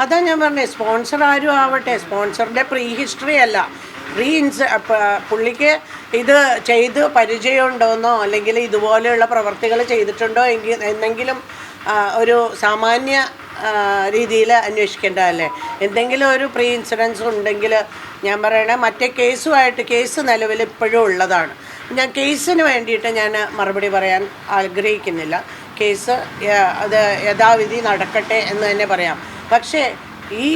അതാ ഞാൻ പറഞ്ഞത് സ്പോൺസർ ആരും ആവട്ടെ സ്പോൺസറിന്റെ പ്രീ ഹിസ്റ്ററി അല്ല. പ്രീ ഇൻസ് പുള്ളിക്ക് ഇത് ചെയ്ത് പരിചയമുണ്ടോയെന്നോ അല്ലെങ്കിൽ ഇതുപോലെയുള്ള പ്രവർത്തികൾ ചെയ്തിട്ടുണ്ടോ എങ്കിൽ എന്നെങ്കിലും ഒരു സാമാന്യ രീതിയിൽ അന്വേഷിക്കേണ്ടതല്ലേ? എന്തെങ്കിലും ഒരു പ്രീ ഇൻസിഡൻസ് ഉണ്ടെങ്കിൽ ഞാൻ പറയണേ മറ്റേ കേസുമായിട്ട് കേസ് നിലവിൽ ഇപ്പോഴും ഉള്ളതാണ്. ഞാൻ കേസിന് വേണ്ടിയിട്ട് ഞാൻ മറുപടി പറയാൻ ആഗ്രഹിക്കുന്നില്ല. കേസ് അത് യഥാവിധി നടക്കട്ടെ എന്ന് തന്നെ പറയാം. പക്ഷേ ഈ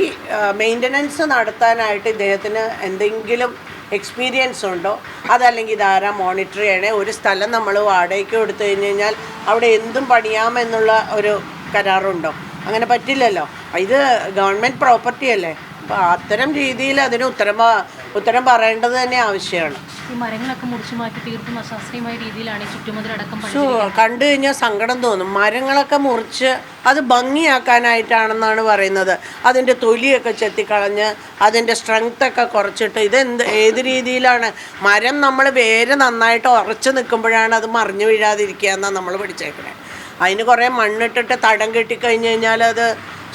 മെയിന്റനൻസ് നടത്താനായിട്ട് ഇദ്ദേഹത്തിന് എന്തെങ്കിലും എക്സ്പീരിയൻസ് ഉണ്ടോ? അതല്ലെങ്കിൽ ഇതാരാ മോണിറ്റർ ചെയ്യണേ? ഒരു സ്ഥലം നമ്മൾ വാടകയ്ക്ക് കൊടുത്തു കഴിഞ്ഞ് കഴിഞ്ഞാൽ അവിടെ എന്തും പണിയാമെന്നുള്ള ഒരു കരാറുണ്ടോ? അങ്ങനെ പറ്റില്ലല്ലോ. ഇത് ഗവൺമെന്റ് പ്രോപ്പർട്ടി അല്ലേ? അപ്പോൾ അത്തരം രീതിയിൽ അതിന് ഉത്തരം ഉത്തരം പറയേണ്ടത് തന്നെ ആവശ്യമാണ്. ഈ മരങ്ങളൊക്കെ മുറിച്ചു മാറ്റി തീർത്തും അശാസ്ത്രീയമായ രീതിയിലാണ് ചുറ്റുമതിലടക്കം ഷോ കണ്ടു കഴിഞ്ഞാൽ സങ്കടം തോന്നും. മരങ്ങളൊക്കെ മുറിച്ച് അത് ഭംഗിയാക്കാനായിട്ടാണെന്നാണ് പറയുന്നത്. അതിന്റെ തൊലിയൊക്കെ ചെത്തിക്കളഞ്ഞ് അതിന്റെ സ്ട്രെങ്ത് ഒക്കെ കുറച്ചിട്ട് ഇതെന്ത് ഏത് രീതിയിലാണ്? മരം നമ്മൾ വേര് നന്നായിട്ട് ഉറച്ചു നിൽക്കുമ്പോഴാണ് അത് മറിഞ്ഞു വീഴാതിരിക്കുക എന്നാണ് നമ്മൾ പഠിച്ചേക്കണേ. അതിന് കുറേ മണ്ണിട്ടിട്ട് തടം കെട്ടിക്കഴിഞ്ഞ് കഴിഞ്ഞാൽ അത്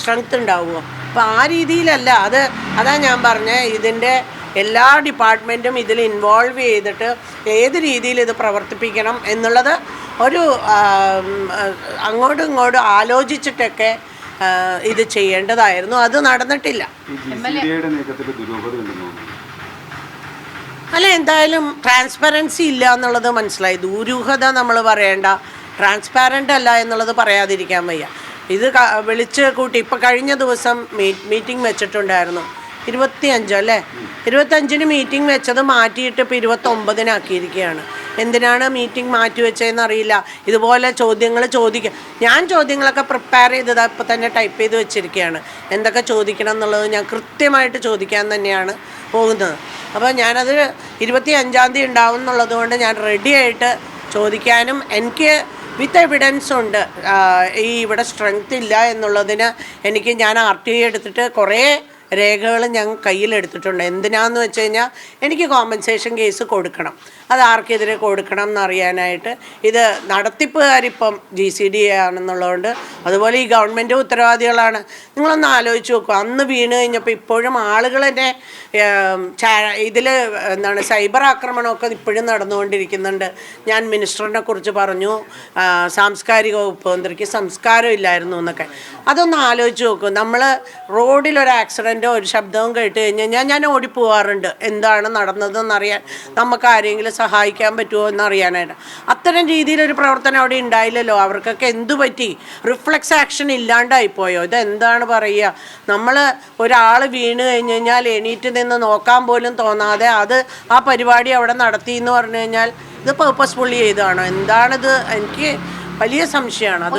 സ്ട്രെങ്ത് ഉണ്ടാവുമോ? അപ്പോൾ ആ രീതിയിലല്ല. അത് അതാ ഞാൻ പറഞ്ഞത് ഇതിന്റെ എല്ലാ ഡിപ്പാർട്ട്മെന്റും ഇതിൽ ഇൻവോൾവ് ചെയ്തിട്ട് ഏത് രീതിയിൽ ഇത് പ്രവർത്തിപ്പിക്കണം എന്നുള്ളത് ഒരു അങ്ങോട്ടും ഇങ്ങോട്ടും ആലോചിച്ചിട്ടൊക്കെ ഇത് ചെയ്യേണ്ടതായിരുന്നു. അത് നടന്നിട്ടില്ല. അല്ല എന്തായാലും ട്രാൻസ്പെറൻസി ഇല്ല എന്നുള്ളത് മനസ്സിലായി. ദുരൂഹത നമ്മൾ പറയേണ്ട ട്രാൻസ്പാരന്റ് അല്ല എന്നുള്ളത് പറയാതിരിക്കാൻ വയ്യ. ഇത് വിളിച്ച് കൂട്ടി. ഇപ്പം കഴിഞ്ഞ ദിവസം മീറ്റിംഗ് വെച്ചിട്ടുണ്ടായിരുന്നു. ഇരുപത്തി അഞ്ചോ അല്ലേ? ഇരുപത്തഞ്ചിന് മീറ്റിംഗ് വെച്ചത് മാറ്റിയിട്ട് ഇപ്പോൾ ഇരുപത്തൊമ്പതിനാക്കിയിരിക്കുകയാണ്. എന്തിനാണ് മീറ്റിംഗ് മാറ്റി വെച്ചതെന്ന് അറിയില്ല. ഇതുപോലെ ചോദ്യങ്ങൾ ചോദിക്കുക ഞാൻ ചോദ്യങ്ങളൊക്കെ പ്രിപ്പയർ ചെയ്തത് ഇപ്പം തന്നെ ടൈപ്പ് ചെയ്ത് വെച്ചിരിക്കുകയാണ്. എന്തൊക്കെ ചോദിക്കണം എന്നുള്ളത് ഞാൻ കൃത്യമായിട്ട് ചോദിക്കാൻ തന്നെയാണ് പോകുന്നത്. അപ്പോൾ ഞാനത് ഇരുപത്തി അഞ്ചാം തീയതി ഉണ്ടാവും എന്നുള്ളത് കൊണ്ട് ഞാൻ റെഡിയായിട്ട് ചോദിക്കാനും എനിക്ക് വിത്ത് എവിഡൻസ് ഉണ്ട്. ഈ ഇവിടെ സ്ട്രെങ്ത് ഇല്ല എന്നുള്ളതിന് എനിക്ക് ഞാൻ ആർ ടി എടുത്തിട്ട് കുറേ രേഖകൾ ഞാൻ കയ്യിലെടുത്തിട്ടുണ്ട്. എന്തിനാന്ന് വെച്ച് കഴിഞ്ഞാൽ എനിക്ക് കോമ്പൻസേഷൻ കേസ് കൊടുക്കണം. അത് ആർക്കെതിരെ കൊടുക്കണം എന്നറിയാനായിട്ട്. ഇത് നടത്തിപ്പുകാരിപ്പം ജി സി ഡി ആണെന്നുള്ളതുകൊണ്ട് അതുപോലെ ഈ ഗവൺമെന്റ് ഉത്തരവാദികളാണ്. നിങ്ങളൊന്ന് ആലോചിച്ച് നോക്കുക അന്ന് വീണ് കഴിഞ്ഞപ്പോൾ ഇപ്പോഴും ആളുകൾ തന്നെ ഇതിൽ എന്താണ് സൈബർ ആക്രമണമൊക്കെ ഇപ്പോഴും നടന്നുകൊണ്ടിരിക്കുന്നുണ്ട്. ഞാൻ മിനിസ്റ്ററിനെ കുറിച്ച് പറഞ്ഞു. സാംസ്കാരിക വകുപ്പ് മന്ത്രിക്ക് സംസ്കാരം ഇല്ലായിരുന്നു എന്നൊക്കെ. അതൊന്ന് ആലോചിച്ച് നോക്കൂ. നമ്മൾ ഒരു ആക്സിഡന്റോ ഒരു ശബ്ദവും കേട്ട് കഴിഞ്ഞ് കഴിഞ്ഞാൽ ഞാൻ ഓടിപ്പോവാറുണ്ട്. എന്താണ് നടന്നതെന്നറിയാൻ നമുക്ക് ആരെങ്കിലും സഹായിക്കാൻ പറ്റുമോ എന്നറിയാനായിട്ട്. അത്തരം രീതിയിലൊരു പ്രവർത്തനം അവിടെ ഉണ്ടായില്ലല്ലോ. അവർക്കൊക്കെ എന്തു പറ്റി? റിഫ്ലക്സ് ആക്ഷൻ ഇല്ലാണ്ടായിപ്പോയോ ഇതെന്താണ് പറയുക? നമ്മൾ ഒരാൾ വീണ് കഴിഞ്ഞ് കഴിഞ്ഞാൽ എണീറ്റ് നിന്ന് നോക്കാൻ പോലും തോന്നാതെ അത് ആ പരിപാടി അവിടെ നടത്തി എന്ന് പറഞ്ഞു കഴിഞ്ഞാൽ ഇത് പേർപ്പസ്ഫുള്ളി ചെയ്തതാണോ? എന്താണിത്? എനിക്ക് വലിയ സംശയമാണ്. അത്